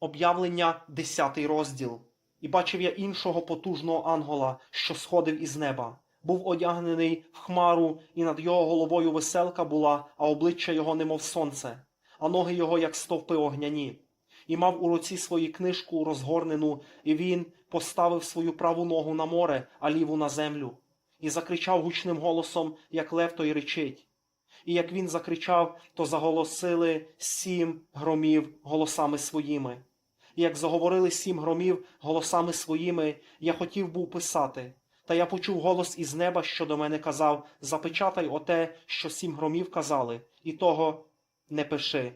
Об'явлення 10 розділ. І бачив я іншого потужного ангела, що сходив із неба. Був одягнений в хмару, і над його головою веселка була, а обличчя його немов сонце, а ноги його, як стовпи огняні. І мав у руці свою книжку розгорнену, і він поставив свою праву ногу на море, а ліву на землю. І закричав гучним голосом, як лев той речить. І як він закричав, то заголосили сім громів голосами своїми. І як заговорили сім громів голосами своїми, я хотів був писати. Та я почув голос із неба, що до мене казав: Запечатай оте, що сім громів казали, і того не пиши.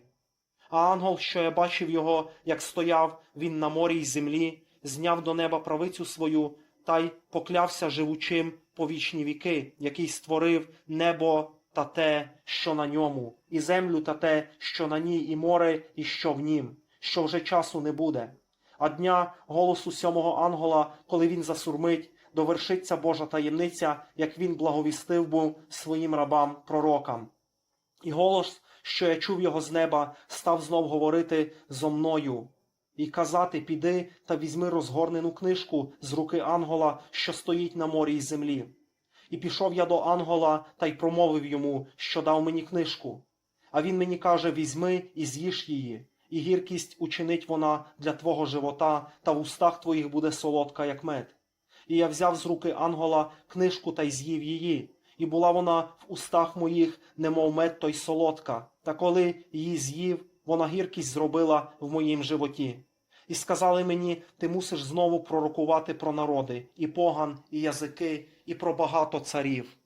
А ангел, що я бачив його, як стояв він на морі й землі, зняв до неба правицю свою та й поклявся живучим по вічні віки, який створив небо та те, що на ньому, і землю та те, що на ній, і море, і що в нім, що вже часу не буде. А дня голосу сьомого ангела, коли він засурмить, довершиться Божа таємниця, як він благовістив був своїм рабам пророкам. І голос, що я чув його з неба, став знов говорити зо мною і казати: Піди та візьми розгорнену книжку з руки ангела, що стоїть на морі й землі. І пішов я до ангела та й промовив йому, що дав мені книжку. А він мені каже: Візьми і з'їж її, і гіркість учинить вона для твого живота, та в устах твоїх буде солодка, як мед. І я взяв з руки ангела книжку та й з'їв її, і була вона в устах моїх, немов мед той солодка. Та коли її з'їв, вона гіркість зробила в моїм животі. І сказали мені, ти мусиш знову пророкувати про народи, і поган, і язики, і про багато царів.